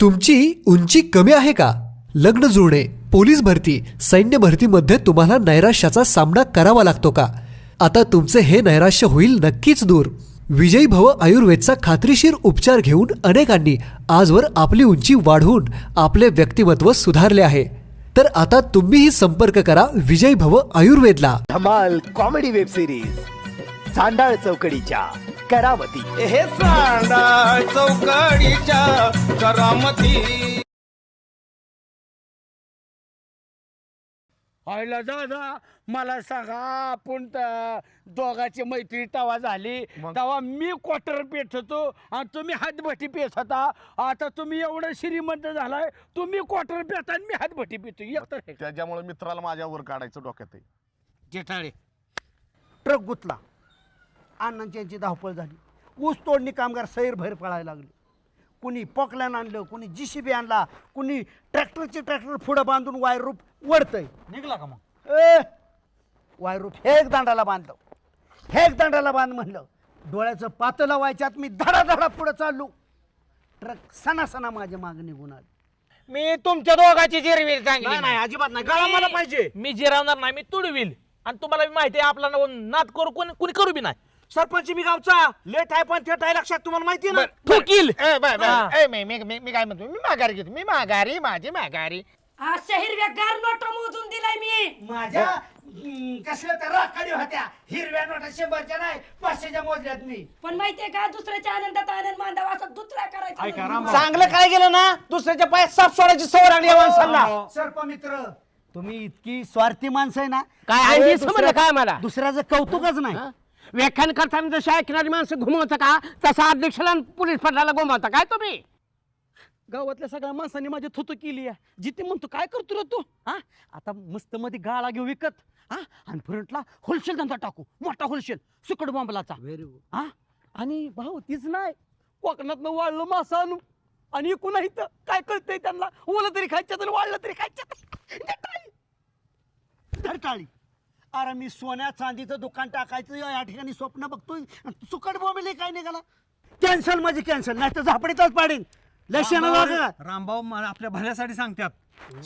तुमची उंची कमी आहे का? लग्न जुळणे पोलीस भरती सैन्य भरतीमध्ये तुम्हाला नैराश्याचा सामना करावा लागतो का? आता तुमचे हे नैराश्य होईल नक्कीच दूर. विजयी भव आयुर्वेदचा खात्रीशीर उपचार घेऊन अनेकांनी आजवर आपली उंची वाढवून आपले व्यक्तिमत्व सुधारले आहे. तर आता तुम्हीही संपर्क करा विजयी भव आयुर्वेदला. धमाल कॉमेडी वेब सिरीज चौकडीच्या. करावती. हे चौकडीच्या करामती. आयला दादा मला सांगा आपण त- दोघाची मैत्री तवा झाली. तेव्हा मी क्वार्टर पेट होतो आणि तुम्ही हातभटी पेट होता. आता तुम्ही एवढं श्रीमंत झालाय तुम्ही क्वार्टर पेटा आणि मी हातभटी पितो एक तर त्याच्यामुळे मित्राला माझ्यावर काढायचं डोक्यात आहे. जेठाळे. ट्रक गुतला अण्णांची यांची धावपळ झाली. ऊस तोडणी कामगार सैर भैर पळायला लागले. कुणी पॉकलॅन आणलं कुणी जीसीबी आणला कुणी ट्रॅक्टरचे ट्रॅक्टर पुढं बांधून वायरूप वडतंय. निघला का मग? ए! वायरूप हेक दांडाला बांधलं. हेक दांडाला बांध म्हणलं. डोळ्याचं पातं लावायच्यात मी धडा धडा पुढं चाललो. ट्रक सणा सणा माझ्या मागे निघून आले. मी तुमच्या दोघांची जिरवील चांगली. नाही अजिबात नाही. गळा मला पाहिजे. मी जिरवणार नाही मी तुडवील. आणि तुम्हाला बी माहिती आहे आपला नाद करू कोणी कुणी करू बी नाही. सरपंच मी गावचा. लेट आहे पण थेट आहे लक्षात तुम्हाला माहिती आहे ना? ठोकील ए, बाय, बाय. हा. ए, मी मी- मी मी काय म्हणतो? मी माघारी घेतो. मी माघारी माझी माघारी. अशा हिरव्या गार नोट मोजून दिलाय मी. माझ्या हम्म, कसल्या तर राखाडी होत्या. हिरव्या नोटा शंभरच्या नाही पाचशेच्या मोजल्यात मी. पण माहितीये का दुसऱ्याच्या आनंदात आनंद मांडावा असं दुसरा करायचा चांगलं काय गेलं ना? दुसऱ्याच्या पायात साप सोडायची सवय लागली या माणसांना. सर्प मित्र तुम्ही इतकी स्वार्थी माणसं आहे ना? काय दुसऱ्या- समजलं काय मला? दुसऱ्याचं कौतुकच नाही. व्याख्यान करताना जशी ऐकणारी माणसं घुमवता का तसा अध्यक्षाला आणि पोलीस पाटलाला घुमवता काय तुम्ही? गावातल्या सगळ्या माणसांनी माझी थुतू केली आहे. जिथे म्हणतो काय करतो रे तू? हा? आता मस्त मध्ये गाळा घेऊ विकत. हा? आणि फ्रंटला होलसेल धंदा टाकू. मोठा होलसेल. सुकड बॉम्बलाचा व्हेरी गुड हा? आणि भाऊ तीच नाही. कोकणात वाढलं मासा आणू. आणि एकूण इथं. काय कळतंय त्यांना? ओलं तरी खायचं तर वाढलं तरी खायचं धरकाळी अरे मी सोन्या चांदीचं दुकान टाकायचं या ठिकाणी स्वप्न बघतोय. आणि चुकट बॉम्बेले काय निघाला? कॅन्सल माझी कॅन्सल नाही तर झापडीतच पाडीन. लक्षण रामभाऊ मला आपल्या भल्यासाठी सांगतात.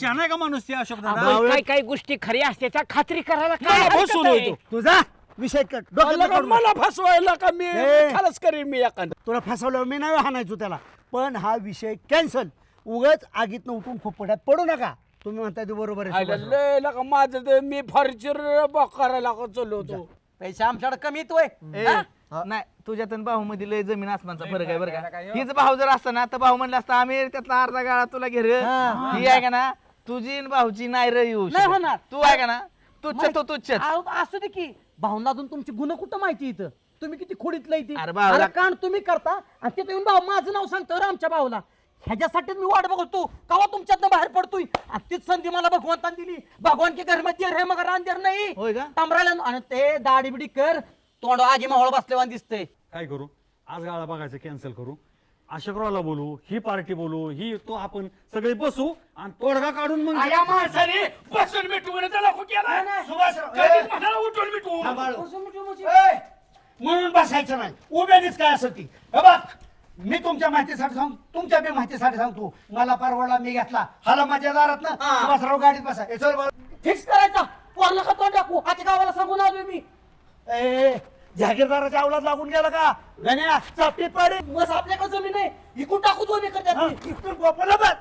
छान आहे का माणूस ते अशोक दादा? काही काही गोष्टी खरी असते त्या खात्री करायला काय मला हरकत फसवलं आहे? होतं. तुझा विषय कट डोक्यात मला नको आणू. मला फसवायला का मी? ए. खालच करेन मी एखादं. तुला फसवलं मी नाही हाणायचो त्याला. पण हा विषय कॅन्सल उगाच आगीतनं उठून फुफड्यात पडू नका. तुम्ही म्हणताय ते बरोबर आहे आयला सुभाषराव. लय लका माझं ते मी फर्निचर करायला का चाललो होतो पैसे आमच्याकडे कमी येतोय नाही तुझ्यात आणि भाऊ मध्ये लय जमीन आसमानचा फरक आहे बरं का. हीच भाऊ जर असतं ना तर भाऊ म्हणलं असतं आम्ही त्यातला अर्धा गाळा तुला घेर. ही. आहे का ना तुझी आणि भाऊची नाही र येऊ नाही शकत. होणार. तू आहे का ना तुच्छ तो तुच्छ. अहो, असू दे की. भावना अजून तुमची गुण कुठं माहिती इथं? तुम्ही किती खोडीतलं इथे? अरे भावला- अरे कान तुम्ही करता आणि तिथे येऊन भाऊ माझं नाव सांगतो रे आमच्या भाऊला. ह्याच्यासाठीच मी वाट बघतो. कवा तुमच्यातनं बाहेर पडतोय? आणि तीच संधी मला भगवंतान दिली. भगवान के घरमध्ये रे मग रान देर नाही. होय का? तांबरायला आणि ते दाढी बिडी कर. तोंड आजी माहोळ बसलेवान दिसतंय. काय करू? आज गाळा बघायचं कॅन्सल करू. अशोकरावला बोलू ही पार्टी बोलू ही तो आपण सगळे बसू आणि तोडगा काढून मग या माणसाने बसून मिटवून त्याला केला कधीच. म्हणाला उठून मिटवू? ए, म्हणून बसायचं नाही. उभ्यानेच काय असेल ती? हे बघ. मी तुमच्या माहितीसाठी सांग तुमच्या बी माहितीसाठी सांगतो. मला परवडला मी घेतला. हाला माझ्या दारात ना सुभाषराव गाडीत बसा. ए, चल बाळू. फिक्स करायचा. पोरला का तोंड टाकू? आता गावाला सांगून आलोय मी. ए जहागीरदाराच्या अवलाद लागून गेला का? गण्या चापटीत पाडे. बस आपल्याकडे जमीन आहे. इकून टाकू दोन एकर त्यातली. इकडून बोपलात